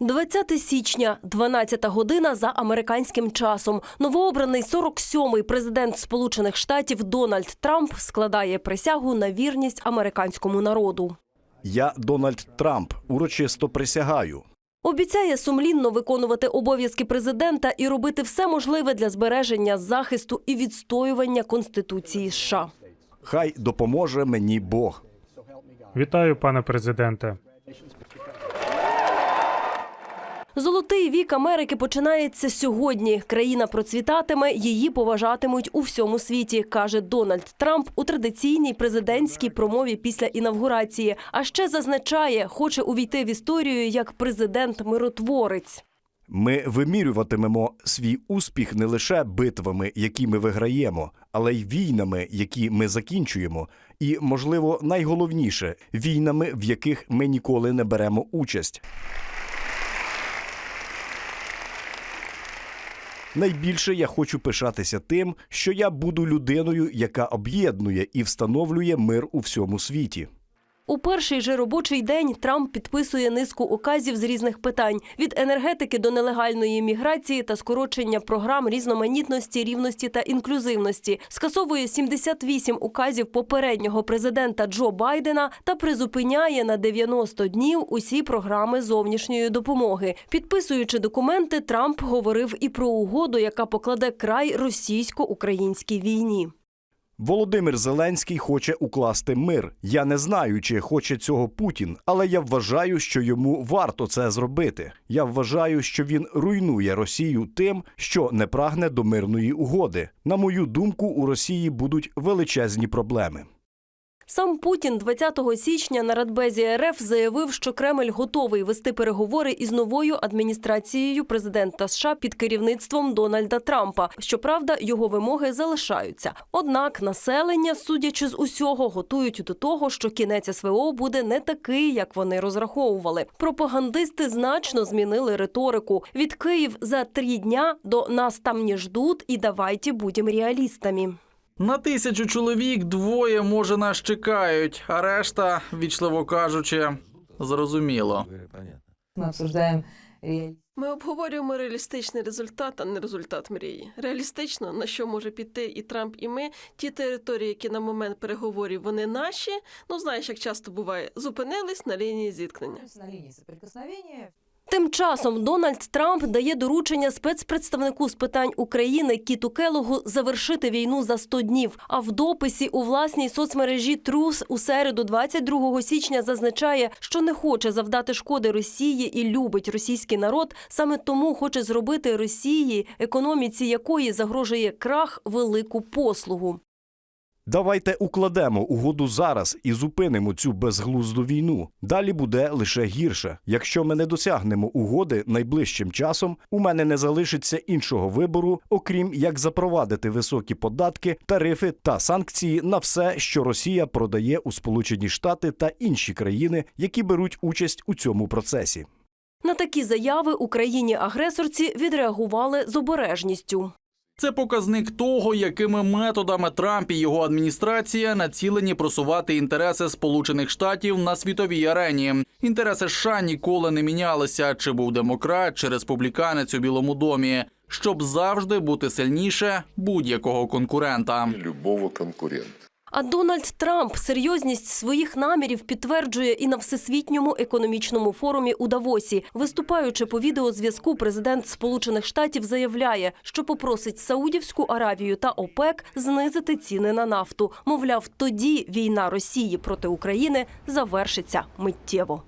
20 січня, 12 година за американським часом. Новообраний 47-й президент Сполучених Штатів Дональд Трамп складає присягу на вірність американському народу. Я Дональд Трамп урочисто присягаю. Обіцяє сумлінно виконувати обов'язки президента і робити все можливе для збереження захисту і відстоювання Конституції США. Хай допоможе мені Бог. Вітаю, пане президенте. Золотий вік Америки починається сьогодні. Країна процвітатиме, її поважатимуть у всьому світі, каже Дональд Трамп у традиційній президентській промові після інавгурації. А ще зазначає, хоче увійти в історію як президент-миротворець. Ми вимірюватимемо свій успіх не лише битвами, які ми виграємо, але й війнами, які ми закінчуємо, і, можливо, найголовніше війнами, в яких ми ніколи не беремо участь. Найбільше я хочу пишатися тим, що я буду людиною, яка об'єднує і встановлює мир у всьому світі. У перший же робочий день Трамп підписує низку указів з різних питань від енергетики до нелегальної міграції та скорочення програм різноманітності, рівності та інклюзивності. Скасовує 78 указів попереднього президента Джо Байдена та призупиняє на 90 днів усі програми зовнішньої допомоги. Підписуючи документи, Трамп говорив і про угоду, яка покладе край російсько-українській війні. Володимир Зеленський хоче укласти мир. Я не знаю, чи хоче цього Путін, але я вважаю, що йому варто це зробити. Я вважаю, що він руйнує Росію тим, що не прагне до мирної угоди. На мою думку, у Росії будуть величезні проблеми. Сам Путін 20 січня на Радбезі РФ заявив, що Кремль готовий вести переговори із новою адміністрацією президента США під керівництвом Дональда Трампа. Щоправда, його вимоги залишаються. Однак населення, судячи з усього, готують до того, що кінець СВО буде не такий, як вони розраховували. Пропагандисти значно змінили риторику від Київ за три дня до нас там не ждуть і давайте будемо реалістами. На тисячу чоловік двоє, може, нас чекають, а решта, вічливо кажучи, зрозуміло. Ми обговорюємо реалістичний результат, а не результат мрії. Реалістично, на що може піти і Трамп, і ми. Ті території, які на момент переговорів вони наші. Ну знаєш, як часто буває, зупинились на лінії зіткнення. Тим часом Дональд Трамп дає доручення спецпредставнику з питань України Кіту Келогу завершити війну за 100 днів. А в дописі у власній соцмережі Трус у середу, 22 січня, зазначає, що не хоче завдати шкоди Росії і любить російський народ. Саме тому хоче зробити Росії, економіці якої загрожує крах, велику послугу. Давайте укладемо угоду зараз і зупинимо цю безглузду війну. Далі буде лише гірше. Якщо ми не досягнемо угоди найближчим часом, у мене не залишиться іншого вибору, окрім як запровадити високі податки, тарифи та санкції на все, що Росія продає у Сполучені Штати та інші країни, які беруть участь у цьому процесі. На такі заяви Україні-агресорці відреагували з обережністю. Це показник того, якими методами Трамп і його адміністрація націлені просувати інтереси Сполучених Штатів на світовій арені. Інтереси США ніколи не мінялися, чи був демократ, чи республіканець у Білому домі, щоб завжди бути сильніше будь-якого конкурента. любого конкурента. А Дональд Трамп серйозність своїх намірів підтверджує і на всесвітньому економічному форумі у Давосі. Виступаючи по відеозв'язку, президент Сполучених Штатів заявляє, що попросить Саудівську Аравію та ОПЕК знизити ціни на нафту. Мовляв, тоді війна Росії проти України завершиться миттєво.